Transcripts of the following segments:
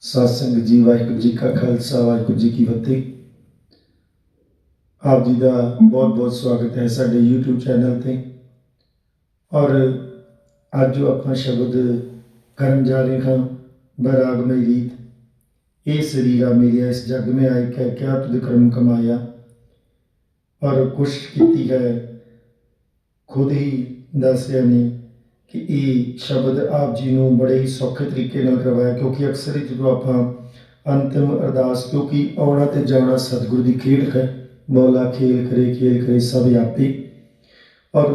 ਸਤਸੰਗ ਜੀ, ਵਾਹਿਗੁਰੂ ਜੀ ਕਾ ਖਾਲਸਾ, ਵਾਹਿਗੁਰੂ ਜੀ ਕੀ ਫਤਿਹ। ਆਪ ਜੀ ਦਾ ਬਹੁਤ ਬਹੁਤ ਸਵਾਗਤ ਹੈ ਸਾਡੇ YouTube ਚੈਨਲ ਤੇ। ਔਰ ਅੱਜ ਜੋ ਆਪਾਂ ਸ਼ਬਦ ਕਰਨ ਜਾ ਰਹੇ ਹਾਂ, ਬੈਰਾਗਮਈ ਰੀਤ, ਇਹ ਸਰੀਰਾ ਮੇਰਿਆ ਇਸ ਜਗ में ਆਏ, ਕਹਿ ਕਿਆ ਤੁਧ ਕਰਮ ਕਮਾਇਆ। ਔਰ ਕੋਸ਼ਿਸ਼ ਕੀਤੀ ਹੈ, ਖੁਦ ਹੀ ਦੱਸ ਨੇ ਕਿ ਇਹ ਸ਼ਬਦ ਆਪ ਜੀ ਨੂੰ ਬੜੇ ਹੀ ਸੌਖੇ ਤਰੀਕੇ ਨਾਲ ਕਰਵਾਇਆ, ਕਿਉਂਕਿ ਅਕਸਰ ਹੀ ਜਦੋਂ ਆਪਾਂ ਅੰਤਿਮ ਅਰਦਾਸ, ਕਿਉਂਕਿ ਆਉਣਾ ਤੇ ਜਾਣਾ ਸਤਿਗੁਰੂ ਦੀ ਖੇਡ ਹੈ, ਮੌਲਾ ਖੇਲ ਕਰੇ ਖੇਲ ਕਰੇ ਸਭ ਆਪੇ। ਔਰ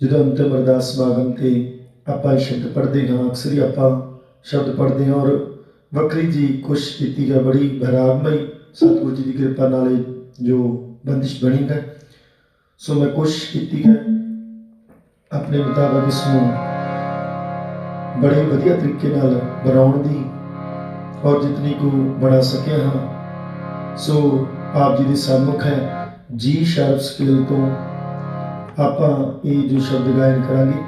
ਜਦੋਂ ਅੰਤਿਮ ਅਰਦਾਸ ਸਮਾਗਮ ਤੇ ਆਪਾਂ ਸ਼ਬਦ ਪੜ੍ਹਦੇ ਹਾਂ, ਅਕਸਰ ਹੀ ਆਪਾਂ ਸ਼ਬਦ ਪੜ੍ਹਦੇ ਹਾਂ ਔਰ ਵੱਖਰੀ ਜੀ ਕੋਸ਼ਿਸ਼ ਕੀਤੀ ਹੈ ਬੜੀ ਬਰਾਬਮਈ ਸਤਿਗੁਰੂ ਜੀ ਦੀ ਕਿਰਪਾ ਨਾਲ ਜੋ ਬੰਦਿਸ਼ ਬਣੀ ਹੈ। ਸੋ ਮੈਂ ਕੋਸ਼ਿਸ਼ ਕੀਤੀ ਹੈ ਆਪਣੇ ਮੁਤਾਬਕ ਇਸ ਨੂੰ ਬੜੇ ਵਧੀਆ ਤਰੀਕੇ ਨਾਲ ਬਣਾਉਣ ਦੀ ਔਰ ਜਿਤਨੀ ਕੁ ਬਣਾ ਸਕਿਆ ਹਾਂ, ਸੋ ਆਪ ਜੀ ਦੇ ਸਾਹਮਣੇ ਹੈ। ਜੀ ਸ਼ਾਰਪ ਸਕੇਲ ਤੋਂ ਆਪਾਂ ਇਹ ਜੋ ਸ਼ਬਦ ਗਾਇਨ ਕਰਾਂਗੇ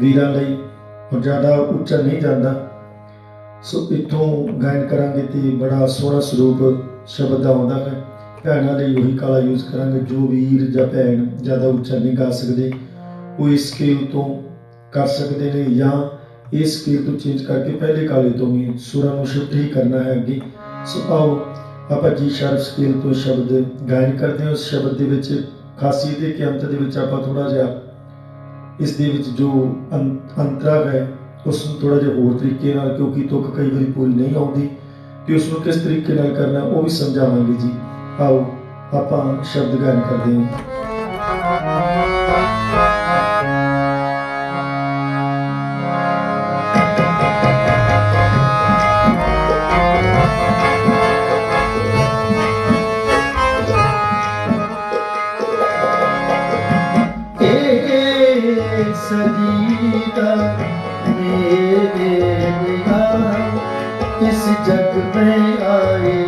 ਵੀਰਾਂ ਲਈ ਔਰ ਜ਼ਿਆਦਾ ਉੱਚਾ ਨਹੀਂ ਜਾਂਦਾ। ਸੋ ਇੱਥੋਂ ਗਾਇਨ ਕਰਾਂਗੇ ਤੇ ਬੜਾ ਸੋਹਣਾ ਸਰੂਪ ਸ਼ਬਦ ਦਾ ਆਉਂਦਾ ਹੈ। ਭੈਣਾਂ ਲਈ ਉਹੀ ਕਾਲਾ ਯੂਜ਼ ਕਰਾਂਗੇ, ਜੋ ਵੀਰ ਜਾਂ ਭੈਣ ਜ਼ਿਆਦਾ ਉੱਚਾ ਨਹੀਂ ਗਾ ਸਕਦੇ। ਉਹ ਇਸ ਸਕੇਲ ਤੋਂ ਕਰ ਸਕਦੇ ਨੇ ਜਾਂ ਇਸ ਸਕੇਲ ਤੋਂ ਚੇਂਜ ਕਰਕੇ ਪਹਿਲੇ ਕਾਲੇ ਤੋਂ ਵੀ ਸੁਰਾਂ ਨੂੰ ਸ਼ਿਫਟ ਹੀ ਕਰਨਾ ਹੈ ਅੱਗੇ। ਸੋ ਆਓ ਆਪਾਂ ਜੀ ਸ਼ਾਰਪ ਸਕੇਲ ਤੋਂ ਸ਼ਬਦ ਗਾਇਨ ਕਰਦੇ ਹਾਂ। ਉਸ ਸ਼ਬਦ ਦੇ ਵਿੱਚ ਖਾਸੀਅਤ ਹੈ ਕਿ ਅੰਤ ਦੇ ਵਿੱਚ ਆਪਾਂ ਥੋੜਾ ਜਿਹਾ ਇਸ ਦੇ ਵਿੱਚ ਜੋ ਅੰ- ਅੰਤਰਾ ਹੈ ਉਸ ਨੂੰ ਥੋੜਾ ਜਿਹਾ ਹੋਰ ਤਰੀਕੇ ਨਾਲ, ਕਿਉਂਕਿ ਤੁਕ ਕਈ ਵਾਰੀ ਪੂਰੀ ਨਹੀਂ ਆਉਂਦੀ ਕਿ ਉਸ ਨੂੰ ਕਿਸ ਤਰੀਕੇ ਨਾਲ ਕਰਨਾ, ਉਹ ਵੀ ਸਮਝਾਵਾਂਗੇ ਜੀ। ਆਓ ਆਪਾਂ ਸ਼ਬਦ ਗਾਇਨ ਕਰਦੇ ਹਾਂ। सजीता मेरे बिना इस जग में आए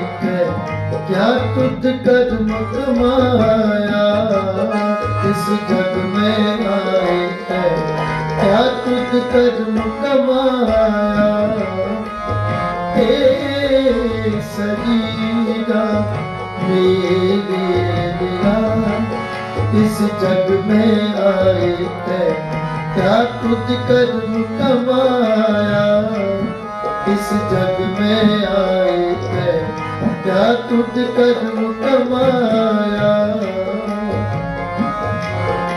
क्या तुझ कदम कमाया इस जग में आए है क्या तुझ कदम कमाया हे सजीदा मेरे निगाह इस जग में आए है क्या तुझ कदम कमाया इस जग में आए है ਕਿਆ ਤੁਧ ਕਰਮ ਕਮਾਇਆ।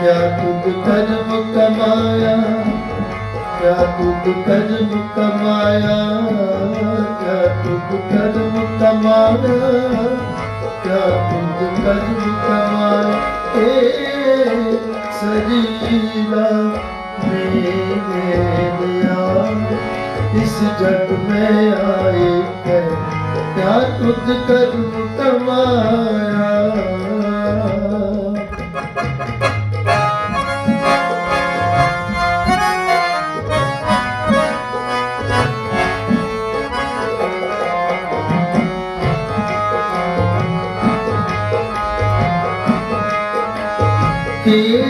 ਕਿਆ ਤੁਧ ਕਰਮ ਕਮਾਇਆ। ਕਿਆ ਤੁਧ ਕਰਮ ਕਮਾਇਆ। ਕਿਆ ਤੁਧ ਕਰਮ ਕਮਾਇਆ। ਕਿਆ ਤੁਧ ਕਰਮ ਕਮਾਇਆ। ਏ ਸਜੀਵਾ ਮੇਰੇ ਦਿਆ ਇਸ ਜਗ ਮੈਂ ਆਏ ਕਿਆ ਤੁਧ ਕਰੂੰ ਕਮਾਇਆ Thank you.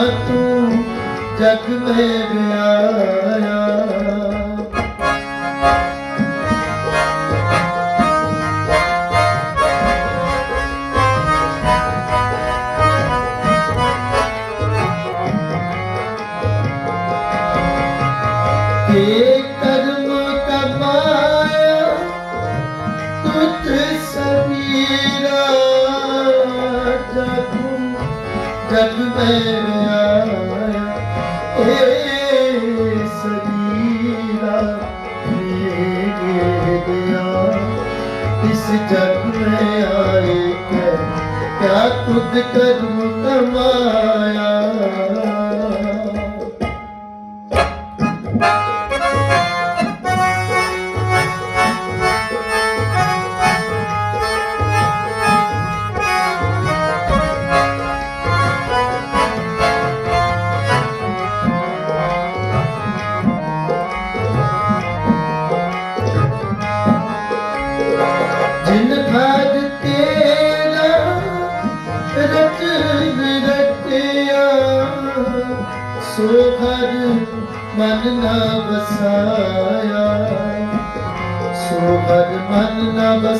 ਤੂੰ ਜਗ ਤੇ ਵਿਆਇਆ ਜਗ ਮੈਂ क्या तुझ कर्म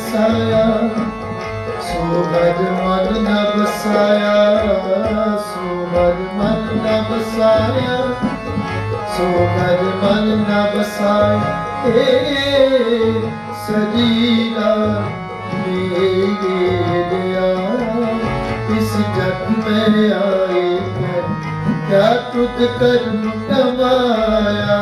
ਵਸਾਇਆ ਸੋ ਮਨ ਮਨ ਨਾ ਵਸਾਇਆ ਸੋ ਮਨ ਮਨ ਨਾ ਵਸਾਇਆ ਸੋ ਮਨ ਮਨ ਨਾ ਵਸਾਇਆ ਏ ਸਜੀਦਾ ਮੇਰੇ ਦਿਆ। ਇਸ ਜਗ ਮੈਂ ਆਏ ਕਿਆ ਤੁਧ ਕਰਮ ਕਮਾਇਆ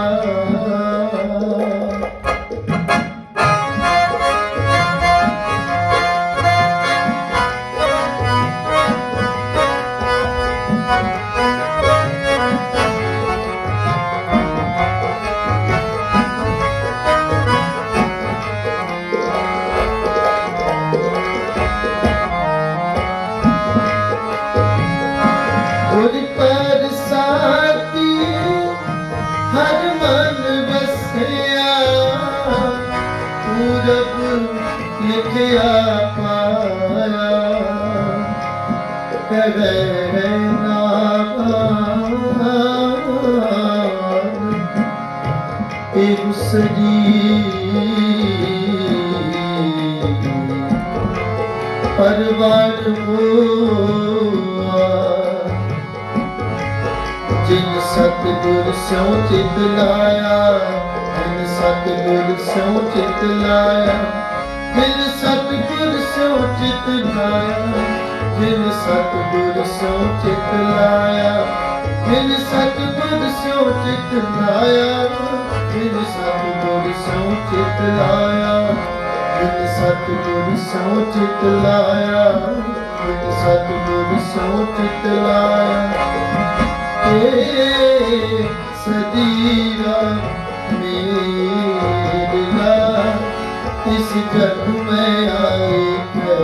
ਇਹ ਸਜੀ ਪਰਵਾਰ ਹੋਆ। ਜਿਨ ਸਤਿਗੁਰ ਸਿਉ ਚਿਤ ਲਾਇਆ, ਜਿਨ ਸਤਿਗੁਰ ਸਿਉ ਚਿਤ ਲਾਇਆ, ਜਿਨ ਸਤਿਗੁਰ ਸਿਉ ਚਿਤ ਲਾਇਆ, ਜਿਨ ਸਤਿਗੁਰ ਸਿਉ ਚਿਤ ਲਾਇਆ, ਜਿਨ ਸਤਿਗੁਰ ਸਿਉ ਚਿਤ ਲਾਇਆ। ਜਿਨ ਸਤਿਗੁਰ ਸਿਉ ਚਿਤ ਲਾਇਆ। ਜਿਨ ਸਤਿਗੁਰ ਸਿਉ ਚਿਤ ਲਾਇਆ। ਜਿਨ ਸਤਿਗੁਰ ਸਿਉ ਚਿਤ ਲਾਇਆ। ਏ ਸਦੀਰਾ ਮੇਰਾ ਇਸ ਜਗ ਮੈਂ ਆਏ ਹੈ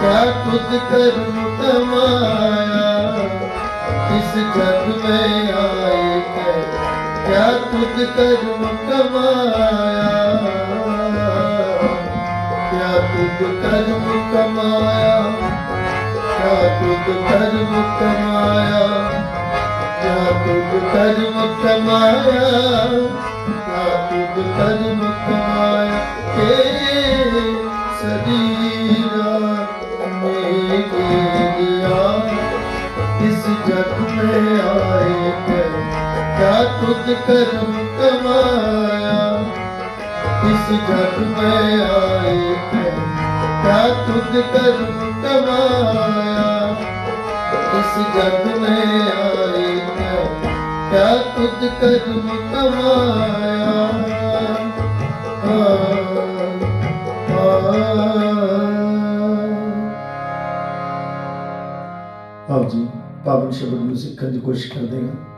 ਕਿਆ ਤੁਧ ਕਰਮ ਕਮਾਇਆ। ਇਸ ਜਗ ਮੈਂ ਆਏ क्या तुझ करूं कमाया क्या तुझ करूं कमाया क्या तुझ करूं कमाया क्या तुझ करूं कमाया क्या तुझ करूं कमाया के सजीरा मेरे दिया इस जग में आए कर ਕਿਆ ਤੁਧ ਕਰਮ ਕਮਾਇਆ। ਇਸ ਜਗ ਮੈਂ ਆਏ ਤੇ ਕਿਆ ਤੁਧ ਕਰਮ ਕਮਾਇਆ। ਇਸ ਜਗ ਮੈਂ ਆਏ ਤੇ ਕਿਆ ਤੁਧ ਕਰਮ ਕਮਾਇਆ। ਆਪ ਜੀ, ਪਾਵਨ ਸ਼ਬਦ ਨੂੰ ਸਿੱਖਣ ਦੀ ਕੋਸ਼ਿਸ਼ ਕਰਦੇ ਹਾਂ।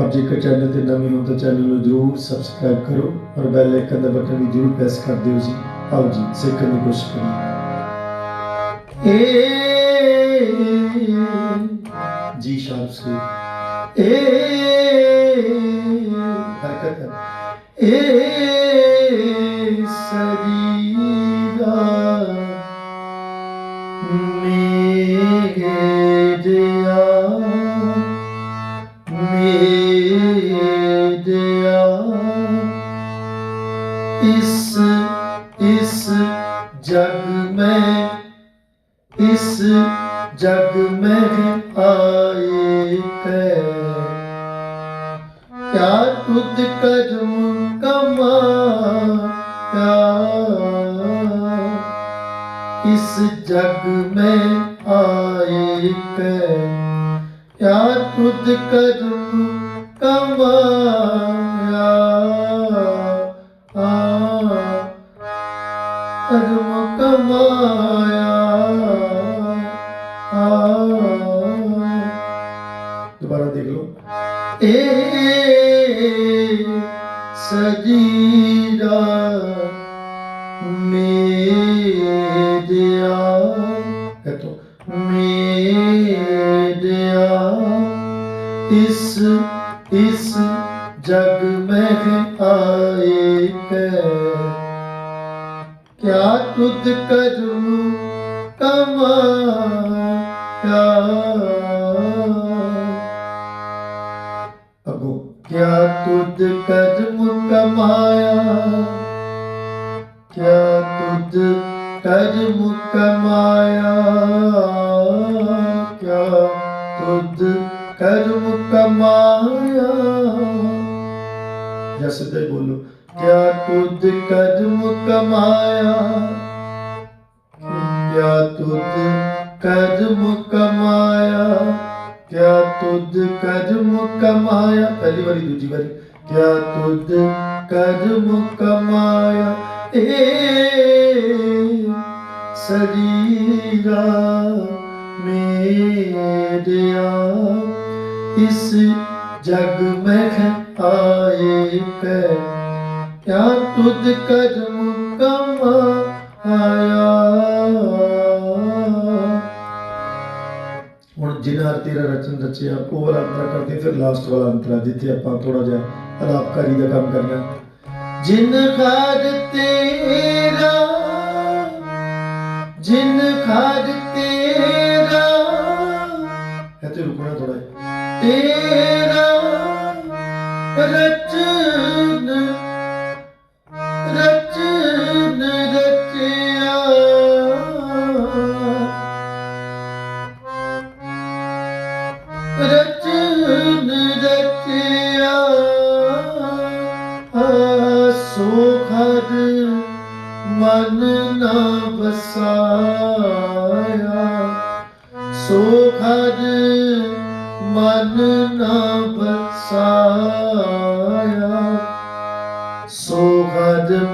ਆਪ ਜੇਕਰ ਚੈਨਲ ਤੇ ਨਵੇਂ ਹੋ ਤਾਂ ਚੈਨਲ ਨੂੰ ਜਰੂਰ ਸਬਸਕ੍ਰਾਈਬ ਕਰੋ ਔਰ ਬੈਲ ਆਈਕਨ ਦਾ ਬਟਨ ਵੀ ਜਰੂਰ ਪ੍ਰੈਸ ਕਰ ਦਿਓ ਜੀ। ਆਓ ਜੀ, ਸਿੱਖਣ ਦੀ ਕੋਸ਼ਿਸ਼ ਕਰੀਏ। ਏ, ਜੀ ਸ਼ਾਰਪ ਸੇ ਏ, ਹਰਕਤ। ਹੈ ਏ ਸਜੀਦਾ इस जग में आए क्या खुद करूं कमाया कर्म कमा ਇਸ ਇਸ ਜਗ ਮਹਿ ਆਏ ਕੈ। ਕਿਆ ਤੁਧ ਕਰੂੰ ਕਮਾ ਅਗੋ ਕਿਆ ਤੁਧ ਕਰਮ ਕਮਾਇਆ? ਕਿਆ ਤੁਧ ਕਰਮ ਕਮਾਇਆ? ਕਿਆ ਤੁਧ ਕਮਾਇਆ ਜਸ ਤੇ ਬੋਲੋ ਕਿਆ ਤੁਧ ਕਦਮ ਕਮਾਇਆ। ਕਿਆ ਤੁਧ ਕਦਮ ਕਮਾਇਆ। ਕਿਆ ਤੁਧ ਕਦਮ ਕਮਾਇਆ। ਪਹਿਲੀ ਵਾਰੀ, ਦੂਜੀ ਵਾਰੀ। ਕਿਆ ਤੁਧ ਕਦਮ ਕਮਾਇਆ। ਏ ਸਰੀਰਾ ਮੇਰਿਆ ਇਸ ਜਗ ਮਹਿ ਆਏ ਕੈ, ਕਿਆ ਤੁਧ ਕਰਮ ਕਮਾ ਆਇਆ। ਜਿਨ੍ਹਾਂ ਤੇਰਾ ਰਚਨ ਰਚਿਆ, ਉਹ ਵਾਲਾ ਕਰਦੇ ਫਿਰ ਲਾਸਟ ਵਾਲਾ ਅੰਤਰਾ, ਜਿੱਥੇ ਆਪਾਂ ਥੋੜਾ ਜਿਹਾ ਅਲਾਪਕਾਰੀ ਦਾ ਕੰਮ ਕਰਨਾ। ਜਿਨ ਖਾਦ ਤੇਰਾ, ਜਿਨ ਖਾਦ ਰੁਕਣਾ ਥੋੜਾ ਤੇਰਾ ਰਚਨ ਰਚਨ ਰਚਿਆ। ਰਚਨ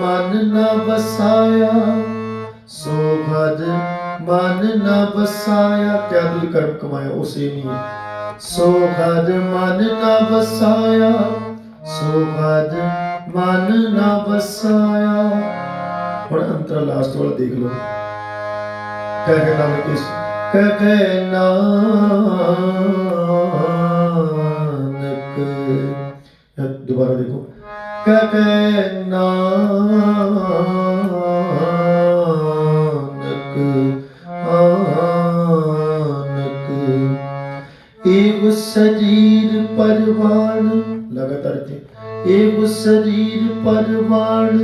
ਮਨ ਨਾ ਬਸਾਇਆ ਸੋ ਖਦ ਮਨ ਨਾ ਬਸਾਇਆ ਕਿਆ ਤੁਧ ਕਰਮ ਕਮਾਇਆ, ਉਹ ਸੇਮ ਸੋ ਖਦ ਮਨ ਨਾ ਬਸਾਇਆ ਸੋ ਖਦ ਮਨ ਨਾ ਬਸਾਇਆ ਹੁਣ ਅੰਤਰ ਲਾਸਟ ਵਾਲਾ ਦੇਖ ਲਓ। ਕਹਿ ਕੇ ਨਾਮ ਕਿਸ, ਕਹਿ ਕੇ ਨਾਨਕ। ਦੁਬਾਰਾ ਦੇਖੋ। ਕਹਿ ਕੇ ਨਾਨਕ, ਆਨਕ। ਇਹ ਸਰੀਰ ਪਰਵਾਨ, ਲਗਾਤਾਰ ਤੇ ਇਹ ਸਰੀਰ ਪਰਵਾਨ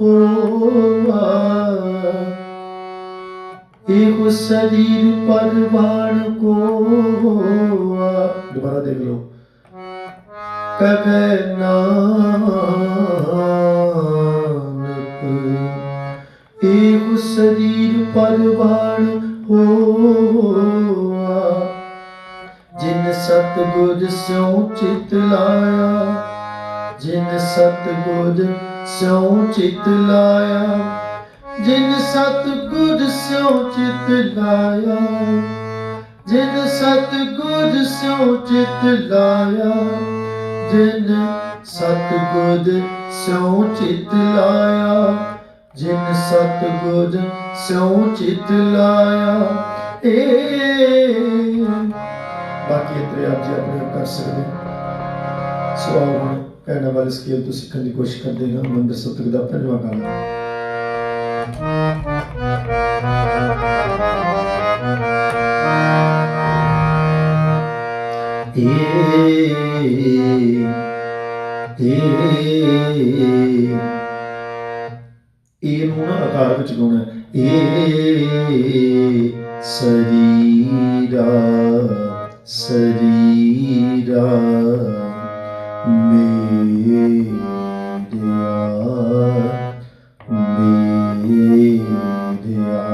ਹੋਆ। ਇਹ ਸਰੀਰ ਪਰਵਾਨ ਕੋ ਦੁਬਾਰਾ ਦੇਖ ਲਓ। ਕਹੇ ਨਾਨਕ, ਇਹ ਸਰੀਰ ਪਰਵਾਨ ਹੋਆ, ਜਿਨ ਸਤਗੁਰ ਸਿਉ ਚਿਤ ਲਾਇਆ, ਜਿਨ ਸਤਗੁਰ ਸਿਉ ਚਿਤ ਲਾਇਆ, ਜਿਨ ਸਤਗੁਰ ਸਿਉ ਚਿਤ ਲਾਇਆ, ਜਿਨ ਸਤਗੁਰ ਸਿਉ ਚਿਤ ਲਾਇਆ। ਜਿਨ ਸਤਗੁਰ ਸਿਉ ਚਿਤ ਲਾਇਆ, ਜਿਨ ਸਤਗੁਰ ਸਿਉ ਚਿਤ ਲਾਇਆ। ਏ ਬਾਕੀ ਇਤਰੇ ਆਪ ਜੀ ਆਪਣੇ ਆਪ ਕਰ ਸਕਦੇ ਸੋ ਆਓ ਹੁਣ ਕਹਿਣ ਵਾਲੇ ਸਕੇਲ ਤੋਂ ਸਿੱਖਣ ਦੀ ਕੋਸ਼ਿਸ਼ ਕਰਦੇ ਹਾਂ, ਮੰਦਰ ਸਤਿਗੁਰ ਦਾ ਪੰਜਵਾਂ ਗਾਣਾ ਏ ਏ ਇਹ ਨੂੰ ਨਾ ਆਕਾਰ ਵਿੱਚ ਗਾਉਣਾ ਏ ਸਰੀਰਾ ਸਰੀਰਾ ਮੇਰਿਆ ਮੇਰਿਆ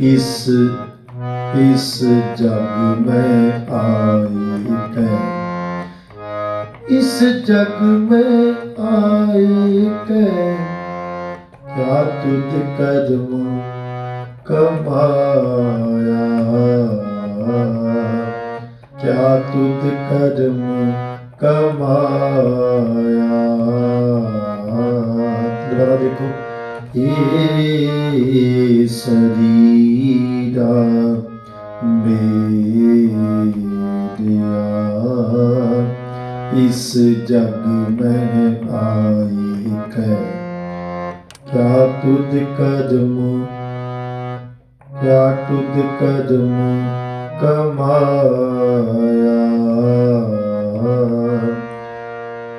ਇਸ ਇਸ ਜਗ ਮੈਂ ਆਈ ਕੈ। ਇਸ ਜਗ ਮੈਂ ਆਈ ਕੈ। ਕਿਆ ਤੁਧ ਕਰਮ ਕਮਾਇਆ। ਕਿਆ ਤੁਧ ਕਰਮ ਕਮਾਇਆ। ਦੁਬਾਰਾ ਦੇਖੋ। ਏ ਸਰੀਰਾ ਮੇਰਿਆ ਇਸ ਜਗ ਮੈਂ ਆਈ ਹੈ ਕਿਆ ਤੁਧ ਕਦਮ ਕਿਆ ਤੁਧ ਕਦਮ ਕਮਾਇਆ।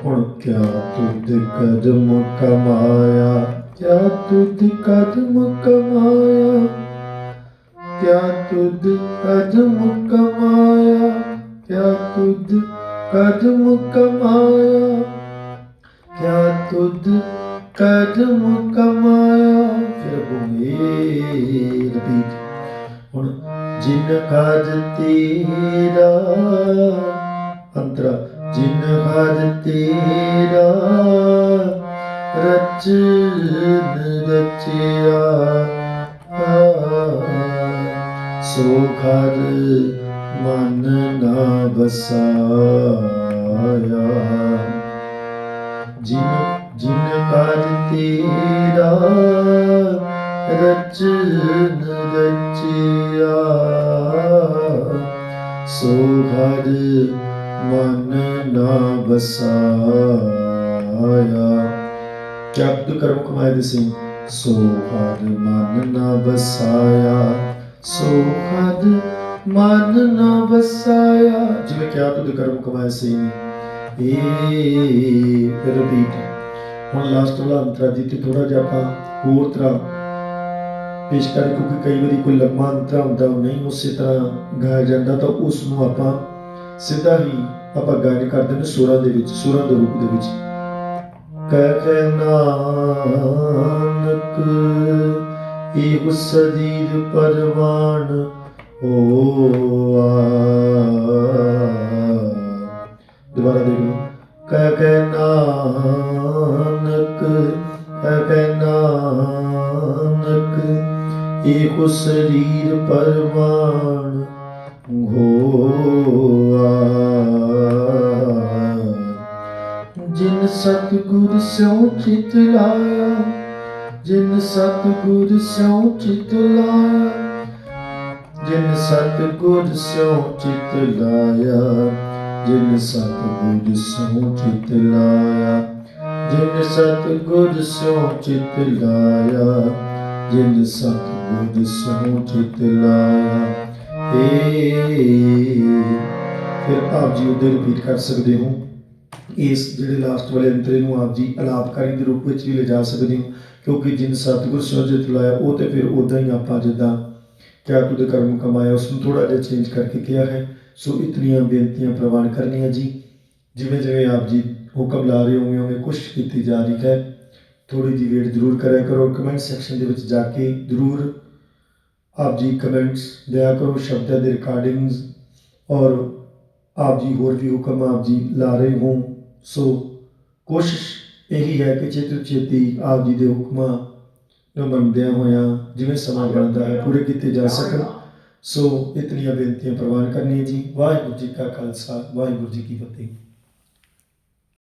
ਹੁਣ ਕਿਆ ਤੁਧ ਕਦਮ ਕਮਾਇਆ? ਕਿਆ ਤੁਧ ਕਦਮ ਕਮਾਇਆ? ਕਿਆ ਤੁਧ ਕਦਮ ਕਮਾਇਆ? ਕਿਆ ਤੁਧ ਕਦਮ ਕਮਾਇਆ? ਕਿਆ ਤੁਧ ਕਦਮ ਕਮਾਇਆ? ਫਿਰ ਬੁਗੇ ਰਿਪੀਟ ਹੁਣ ਜਿਨ ਕਾਜ ਤੇਰਾ, ਅੰਤਰਾ, ਜਿਨ ਕਾਜ ਤੇਰਾ, ਰਚਨ ਰਚਿਆ। ਸੋ ਘਰ ਮਨ ਨਾ ਬਸਾਇਆ ਜਿਨ ਜਿਨ ਕਾਜ ਤੇਰਾ ਰਚਨ ਰਚਿਆ ਸੋ ਘਰ ਮਨ ਨਾ ਬਸਾਇਆ ਜਪਤ ਕਰਮ ਕਮਾਏ ਦੇ ਸਿੰਘ ਸੋ ਘਰ ਮਨ ਨਾ ਬਸਾਇਆ ਸੋ ਘਰ ਮਨ ਨਾ ਬਸਾਇਆ ਜਿਵੇਂ ਕਿਹਾ ਤੁਧ ਕਰਮ ਕਮਾਏ ਸੀ ਇਹ ਰਿਪੀਟ ਹੁਣ ਲਾਸਟ ਵਾਲਾ ਅੰਤਰਾ ਜੀ ਤੇ ਥੋੜਾ ਜਿਹਾ ਆਪਾਂ ਹੋਰ ਤਰ੍ਹਾਂ ਪੇਸ਼ ਕਰ ਕਿਉਂਕਿ ਕਈ ਵਾਰੀ ਕੋਈ ਲੰਮਾ ਅੰਤਰਾ ਹੁੰਦਾ ਨਹੀਂ ਉਸੇ ਤਰ੍ਹਾਂ ਗਾਇਆ ਜਾਂਦਾ, ਤਾਂ ਉਸ ਨੂੰ ਆਪਾਂ ਸਿੱਧਾ ਹੀ ਆਪਾਂ ਗਾਇਨ ਕਰਦੇ ਨੇ ਸੁਰਾਂ ਦੇ ਵਿੱਚ, ਸੁਰਾਂ ਦੇ ਰੂਪ ਦੇ ਵਿੱਚ। ਕਹਿ ਇਹ ਸਦੀਰ ਪਰਵਾਨ ਹੋਆ। ਦੁਬਾਰਾ ਦੇਖ ਲਓ ਕਹਿ ਕਹਿ ਨਾਨਕ, ਕਹਿ ਕਹਿ ਨਾਨਕ ਇਹ ਸਰੀਰ ਪਰਵਾਨ ਹੋਆ। ਜਿਨ ਸਤਿਗੁਰ ਸਿਉ ਚਿਤ ਲਾਇਆ ਜਿਨ ਸਤਿਗੁਰ ਸਿਉ ਚਿਤ ਲਾਇਆ, ਜਿਨ ਸਤਿਗੁਰ ਸਿਉ ਚਿਤ ਲਾਇਆ, ਜਿਨ ਸਤਿਗੁਰ ਸਿਉ ਚਿਤ ਲਾਇਆ, ਜਿਨ ਸਤਿਗੁਰ ਸਿਉ ਚਿਤ ਲਾਇਆ, ਜਿਨ ਸਤਿਗੁਰ ਸਿਉ ਚਿਤ ਲਾਇਆ। ਏ ਫਿਰ ਆਪ ਜੀ ਉਹਦੇ ਰਿਪੀਟ ਕਰ ਸਕਦੇ ਹੋ। ਇਸ ਜਿਹੜੇ ਲਾਸਟ ਵਾਲੇ ਅੰਤਰੇ ਨੂੰ ਆਪ ਜੀ ਅਲਾਪਕਾਰੀ ਦੇ ਰੂਪ ਵਿੱਚ ਵੀ ਲਿਜਾ ਸਕਦੇ ਹੋ। ਕਿਉਂਕਿ ਜਿਨ ਸਤਿਗੁਰ ਸਿਉਜਿਤ ਲਾਇਆ, ਉਹ ਤੇ ਫਿਰ ਉਦਾਂ ਹੀ ਆਪਾਂ ਜਿੱਦਾਂ ਕਿਆ ਤੁਧ ਕਰਮ ਕਮਾਇਆ, ਉਸ ਨੂੰ ਥੋੜਾ ਜਿਹਾ ਚੇਂਜ ਕਰਕੇ ਕਿਹਾ ਹੈ। ਸੋ ਇਤਨੀਆਂ ਬੇਨਤੀਆਂ ਪ੍ਰਵਾਨ ਕਰਨੀਆਂ ਜੀ। ਜਿਵੇਂ ਜਿਵੇਂ ਆਪ ਜੀ ਹੁਕਮ ਲਾ ਰਹੇ ਹੋਵੇਂ ਉਵੇਂ ਕੁਛ ਕੀਤੀ ਜਾ ਰਹੀ ਹੈ। ਥੋੜੀ ਜਿਹੀ ਵੇਟ ਜ਼ਰੂਰ ਕਰਿਆ ਕਰੋ। ਕਮੈਂਟ ਸੈਕਸ਼ਨ ਦੇ ਵਿੱਚ ਜਾ ਕੇ ਜ਼ਰੂਰ ਆਪ ਜੀ ਕਮੈਂਟਸ ਦਿਆ ਕਰੋ, ਸ਼ਬਦਾਂ ਦੇ ਰਿਕਾਰਡਿੰਗਸ ਔਰ ਆਪ ਜੀ ਹੋਰ ਵੀ ਹੁਕਮ ਆਪ ਜੀ ਲਾ ਰਹੇ ਹੋ ਸੋ ਕੋਸ਼ਿਸ਼ ਇਹੀ ਹੈ ਕਿ ਛੇਤੀ ਤੋਂ ਛੇਤੀ ਆਪ ਜੀ ਦੇ ਹੁਕਮਾਂ ਨੂੰ ਮੰਨਦਿਆਂ ਹੋਇਆਂ ਜਿਵੇਂ ਸਮਾਂ ਬਣਦਾ ਹੈ, ਪੂਰੇ ਕੀਤੇ ਜਾ ਸਕਣ। ਸੋ ਇਤਨੀਆਂ ਬੇਨਤੀਆਂ ਪ੍ਰਵਾਨ ਕਰਨੀਆਂ ਜੀ। ਵਾਹਿਗੁਰੂ ਜੀ ਕਾ ਖਾਲਸਾ, ਵਾਹਿਗੁਰੂ ਜੀ ਕੀ ਫਤਿਹ।